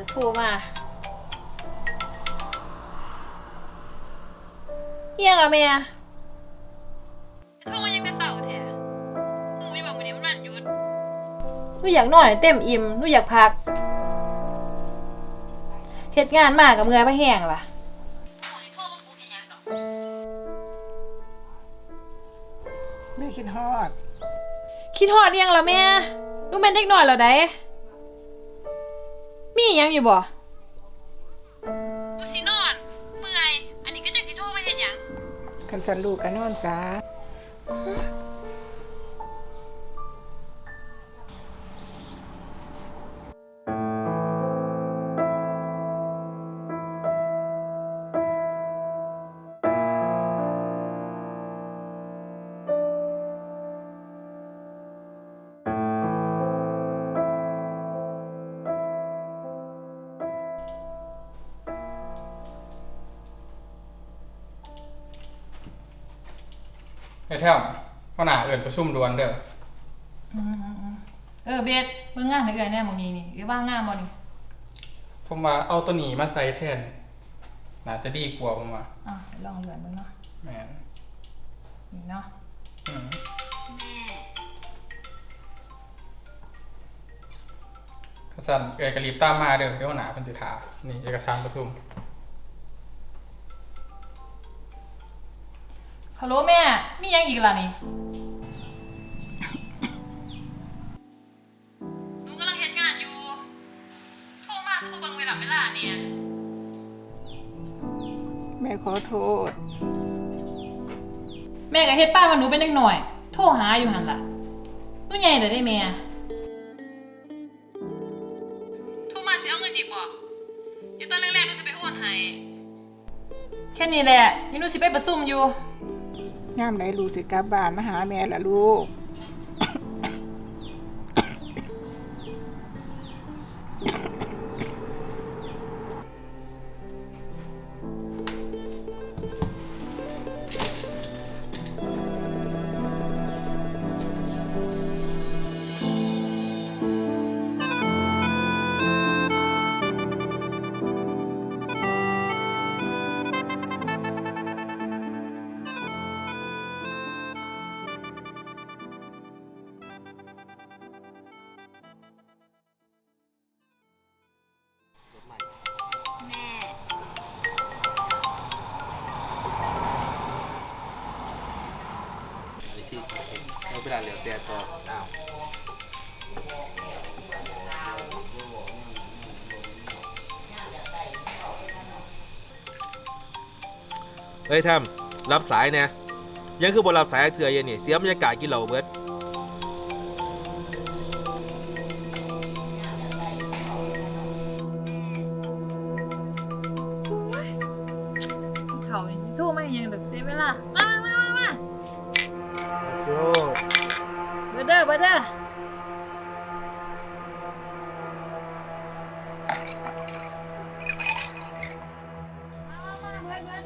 จะโทรมาเฮียงอะเมียโทรมายังแต่เสาแท้หนูยังบอกมื้อนี้มันวันหยุดหนูอยากนอนให้เต็มอิ่มหนูอยากพักเฮ็ดงานมากกับเมื่อยพะแห้งล่ะ แม่คิดฮอด คิดฮอดอิหยังล่ะแม่หนูเป็นเด็กน้อยแล้วได้ มีอิหยังอยู่บ่หนูสินอน เมื่อย อันนี้ก็จักสิโทรมาเฮ็ดหยัง คันสันลูกกันนอนซา อ้แท่วพ่อหน้าเอินประชุมด่วนเด้อเออเบสเบิ่งงานให้เอื้อยแน่หมื้นี้นี่เอ้ยว่างงานบ่นี่ผมว่าเอาตัวหนีมาใส่แทนน่าจะดีกว่าผมว่าอะเดี๋ยวลองเลื่อนเบิ่งเนาะแม่นนี่เนาะอืมกษันเอินกระรีบตามมาเด้อเดี๋ยวหัวหน้าเพิ่นสิถามนี่เอกสารประชุมฮัลโหลแม่ มีหยังอีกล่ะนี่หนูกำลังเฮ็ดงานอยู่ โทรมาคือบ่เบิ่งเวลาเวลาเนี่ย แม่ขอโทษ แม่ก็เฮ็ดป้านว่าหนูเป็นเด็กน้อย โทรหาอยู่หั่นล่ะหนูใหญ่เด้อได้แม่โทรมาสิเอาเงินอีกบ่เดี๋ยวตอนแรกๆหนูสิไปโอนให้ แค่นี้แหละนี่หนูสิไปประชุมอยู่ งามไหนลูกสิกลับบ้านมาหาแม่ละลูก อันนี้ที่เราเวลาเหลือแต่ต่ออ้าวเฮ้ยทำรับสายเนี่ยยังคือบรับสายเถื่อเย็นนี่เสียบรรยากาศกินเหล่าเบิด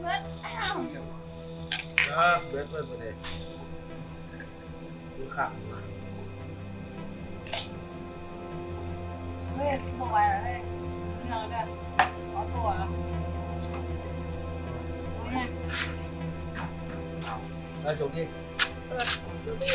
มามาเบิดเบิดเบิดอ้าวเบิดเบิดเลยดูขับมาเฮ้ยบอกไว้แล้วเฮ้ยพี่น้องเด้อขอตัวแล้วเนี่ยแล้วชมที่เออดูพี่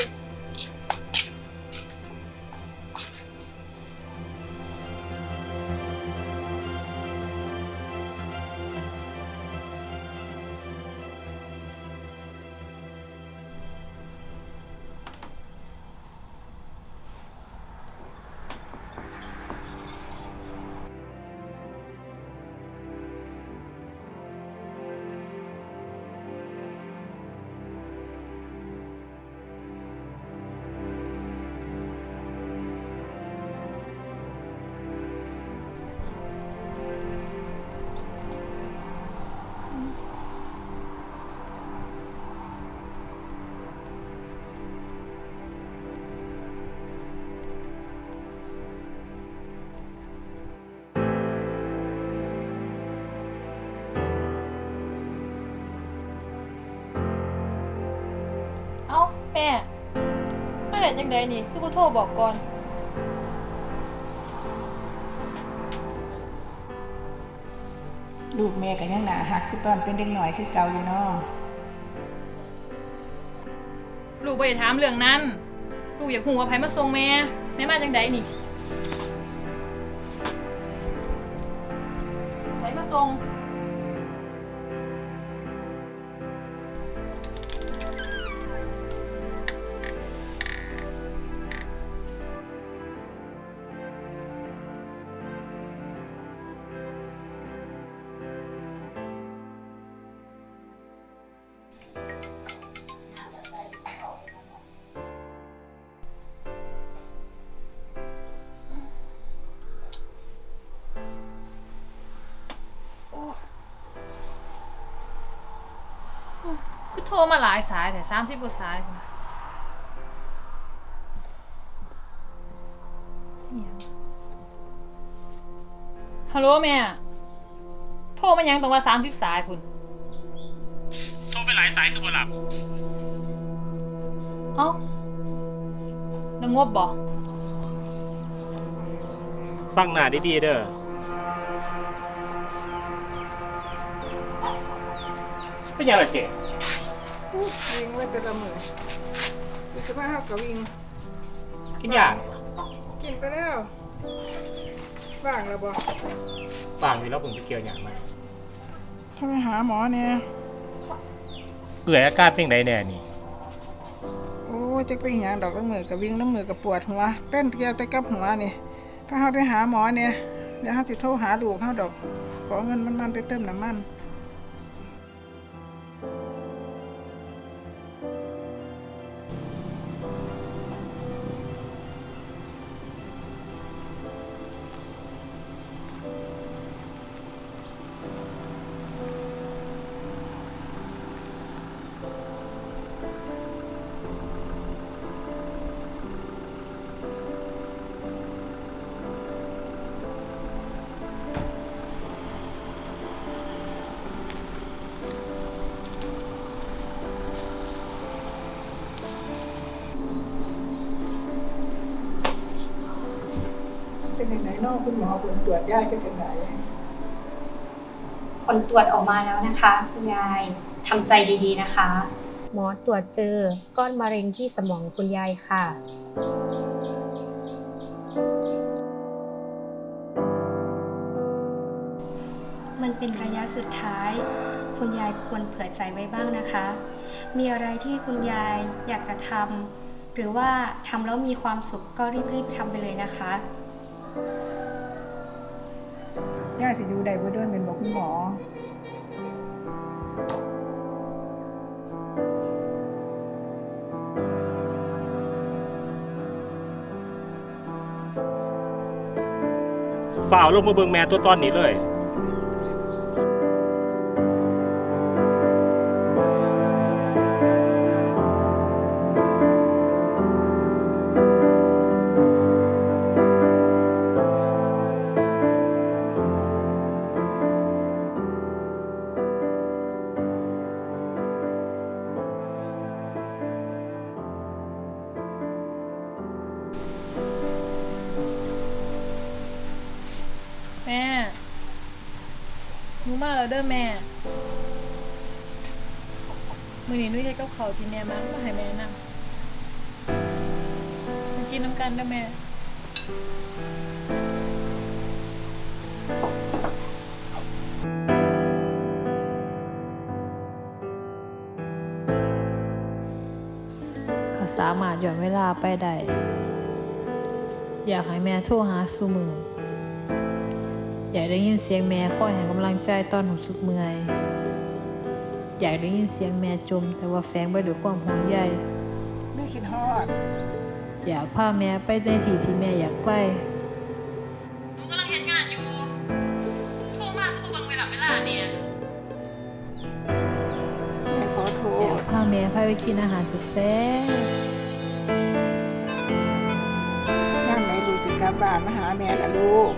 เอ้าแม่มาได้จังใดนี่ คือบ่โทรบอกก่อน ลูกแม่ก็ยังหนาหักคือตอนเป็นเด็กหน่อยคือเก่าอยู่เนาะลูกบ่ได้ถามเรื่องนั้น ลูกอยากฮู้ว่าไผมาส่งแม่แม่มาจังไดนี่ไผมาส่ง ทรมาหลายสายแต่สามสิบกว่าสายพุ่นน่ะอิหยังฮัลโหลแม่ โทรมายังตรงว่าสามสิบสายคุณ โทรไปหลายสายคือบ่หลับ เอ้าแล้วงบบ่ฟังหน้าดีๆเด้อเป็นยังไงเจ๊ วิ่งไว้แต่ละมือวิศวะเฮาก็วิ่งกินยางกินไปแล้วว่างแล้วบ่บางอยู่แล้วผมจะเกี่ยวหยางมาถ้าไปหาหมอเนี่ยเอื่อยอาการเป็นไดแน่นี่ โอ้ยจะไปหยังดอกละมือกับวิ่งละมือกับปวดหัวเป็นเกี่ยวแต่กับหัวนี่ถ้าเฮาไปหาหมอเนี่ยเดี๋ยวเฮาสิโทรหาลูกเฮาดอกขอเงินมันๆไปเติมน้ำมัน นยังไงเนาะคุณหมอผลตรวจยายเป็นยังไงผลตรวจออกมาแล้วนะคะ คุณยายทำใจดีๆนะคะ หมอตรวจเจอก้อนมะเร็งที่สมองคุณยายค่ะ มันเป็นระยะสุดท้าย คุณยายควรเผื่อใจไว้บ้างนะคะ มีอะไรที่คุณยายอยากจะทำหรือว่าทำแล้วมีความสุขก็รีบๆทำไปเลยนะคะ ย่าสิอยู่ใดบ่เดินเป็นบอกคุณหมอ ฝ่าวลงมาเบิงแม่ตัวตอนนี้เลย มาแล้วเด้อแม่ มือนี้นุ้ยเฮ็ดกับเขาที่แม่มามาให้แม่นำมากินน้ำกันเด้อแม่เขาสามารถย้อนเวลาไปได้ อยากให้แม่โทรหาซูมือ อยากได้ยินเสียงแม่คอยให้กำลังใจตอนหนูสุดเมื่อย อยากได้ยินเสียงแม่จม แต่ว่าแฝงไปด้วยความห่วงใยแม่คิดฮอด อยากพาแม่ไปในที่ที่แม่อยากไป หนูกำลังเห็นงานอยู่ โทรมาคือบ่เบิ่งเวลาเวลาเนี่ย แม่ขอโทอยากษพาแม่พาไปกินอาหารสุดแซ่บ ย่ามไหนลูกสิกลับบ้านมาหาแม่ละลูก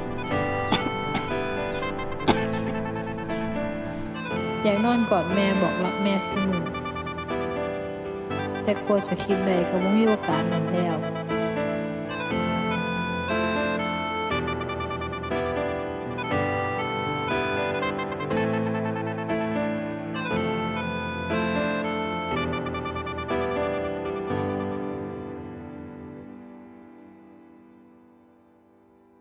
อยากนอนกอดแม่บอกรักแม่เสมอแต่กลัวจะคิดใดก็ไม่มีโอกาสนั้นแล้ว